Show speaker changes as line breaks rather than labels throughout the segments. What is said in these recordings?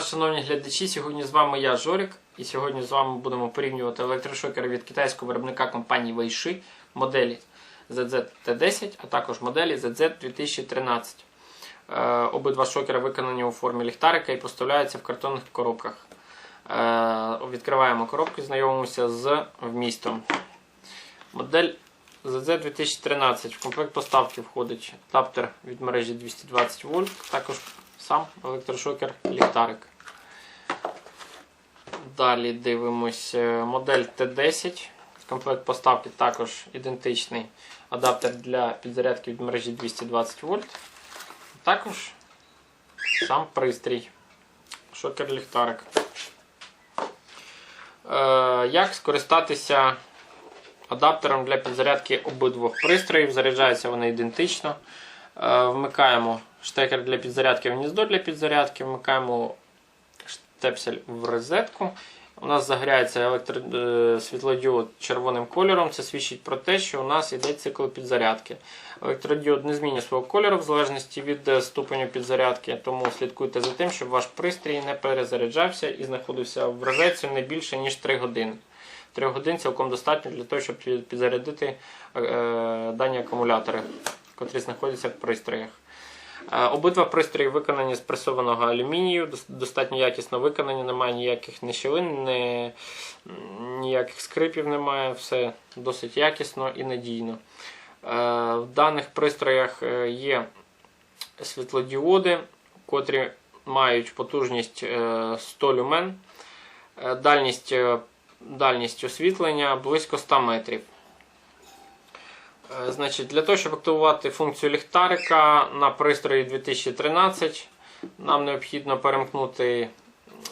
шановні глядачі. Сьогодні з вами я, Жорик, і сьогодні з вами будемо порівнювати електрошокери від китайського виробника компанії Weishi, моделі ZZ-T10, а також моделі ZZ-2013. Е, Обидва шокери виконані у формі ліхтарика і поставляються в картонних коробках. Е, Відкриваємо коробки, знайомимося з вмістом. Модель ZZ-2013. В комплект поставки входить адаптер від мережі 220 вольт, також сам електрошокер ліхтарик. Далі дивимось модель Т10. Комплект поставки також ідентичний адаптер для підзарядки від мережі 220 вольт. Також сам пристрій. Шокер ліхтарик. Е, як скористатися адаптером для підзарядки обидвох пристроїв? Заряджаються вони ідентично. Е, вмикаємо штекер для підзарядки в гніздо для підзарядки, вмикаємо штепсель в розетку. У нас загоряється електро... е, світлодіод червоним кольором. Це свідчить про те, що у нас йде цикл підзарядки. Електродіод не змінює свого кольору в залежності від е, ступеню підзарядки, тому слідкуйте за тим, щоб ваш пристрій не перезаряджався і знаходився в розетці не більше ніж 3 години. 3 годин цілком достатньо для того, щоб підзарядити е, дані акумулятори, котрі знаходяться в пристроях. Е, Обидва пристрої виконані з пресованого алюмінію, достатньо якісно виконані, немає ніяких ні щілин, ні, ніяких скрипів немає, все досить якісно і надійно. Е, В даних пристроях е, є світлодіоди, котрі мають потужність е, 100 люмен, дальність, дальність освітлення близько 100 метрів. Е, Значить, для того, щоб активувати функцію ліхтарика на пристрої 2013, нам необхідно перемкнути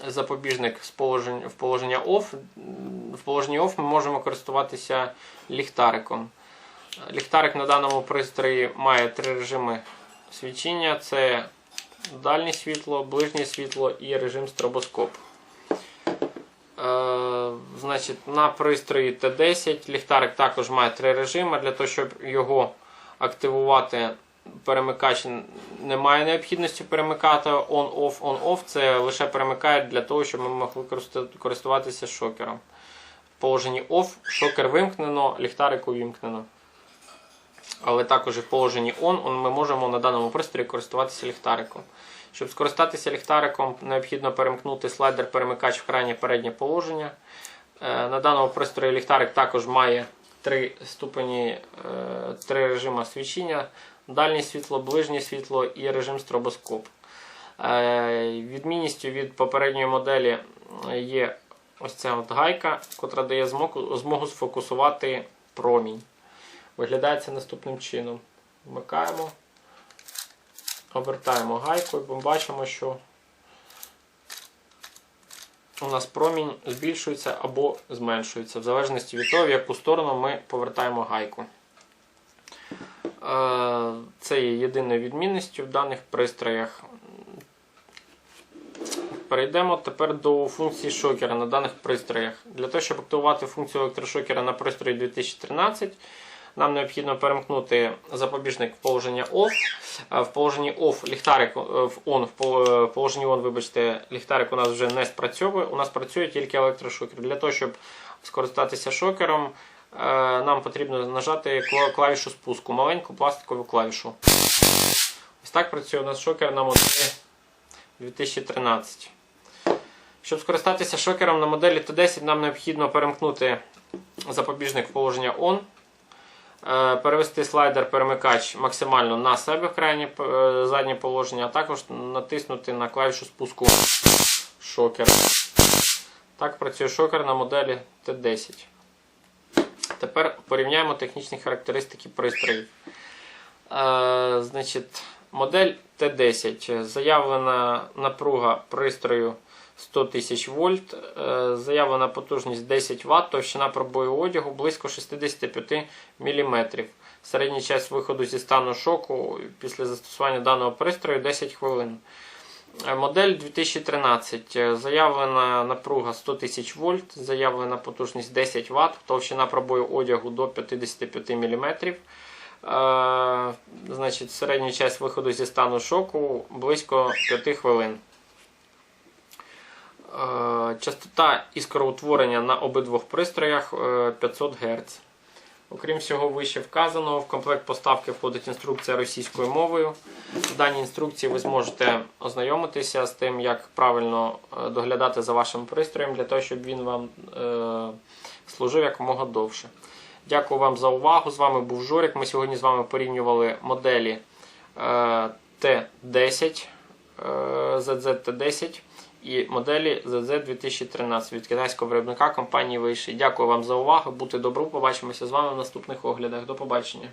запобіжник в положення OFF. В положенні OFF ми можемо користуватися ліхтариком. Ліхтарик на даному пристрої має три режими свічення: це дальнє світло, ближнє світло і режим стробоскоп. Значить, на пристрої Т10 ліхтарик також має три режими. Для того, щоб його активувати, перемикач немає необхідності перемикати on-off. On-off це лише перемикає для того, щоб ми могли користуватися шокером. В положенні OFF шокер вимкнено, ліхтарик увімкнено. Але також і в положенні ON ми можемо на даному пристрої користуватися ліхтариком. Щоб скористатися ліхтариком, необхідно перемкнути слайдер перемикач в крайнє переднє положення. Е, На даному пристрої ліхтарик також має три ступені, е, три режими свічення: дальнє світло, ближнє світло і режим стробоскоп. Е, Відмінністю від попередньої моделі є ось ця от гайка, котра дає змогу, сфокусувати промінь. Виглядає це наступним чином. Вмикаємо, обертаємо гайку і ми бачимо, що у нас промінь збільшується або зменшується, в залежності від того, в яку сторону ми повертаємо гайку. Е, Це є єдиною відмінністю в даних пристроях. Перейдемо тепер до функції шокера на даних пристроях. Для того, щоб активувати функцію електрошокера на пристрої 2013, нам необхідно перемкнути запобіжник в положення OFF. Е, В положенні OFF ліхтарик е, в ON, е, в положенні ON, вибачте, ліхтарик у нас вже не спрацьовує. У нас працює тільки електрошокер. Для того, щоб скористатися шокером, нам потрібно нажати клавішу спуску, маленьку пластикову клавішу. Ось так працює у нас шокер на моделі 2013. Щоб скористатися шокером на моделі Т10, нам необхідно перемкнути запобіжник в положення ON, перевести слайдер перемикач максимально на себе в крайнє е, заднє положення, а також натиснути на клавішу спуску шокера. Так працює шокер на моделі Т10. Тепер порівняємо технічні характеристики пристроїв. Е, значить, модель Т10. Заявлена напруга пристрою 100 тисяч вольт, е, заявлена потужність 10 Вт, товщина пробою одягу близько 65 мм. Середній час виходу зі стану шоку після застосування даного пристрою 10 хвилин. Е, Модель 2013. Е, Заявлена напруга 100 тисяч вольт, заявлена потужність 10 Вт, товщина пробою одягу до 55 мм. Значить, середній виходу зі стану шоку близько 5 хвилин. Е, Частота іскроутворення на обидвох пристроях е, 500 Гц. Окрім всього вище вказаного, в комплект поставки входить інструкція російською мовою. В даній інструкції ви зможете ознайомитися з тим, як правильно е, доглядати за вашим пристроєм, для того, щоб він вам е, служив якомога довше. Дякую вам за увагу. З вами був Жорик. Ми сьогодні з вами порівнювали моделі е, Т10, е, ZZ-T10 і моделі ZZ2013 від китайського виробника компанії Виші. Дякую вам за увагу. Бути добру. Побачимося з вами в наступних оглядах. До побачення.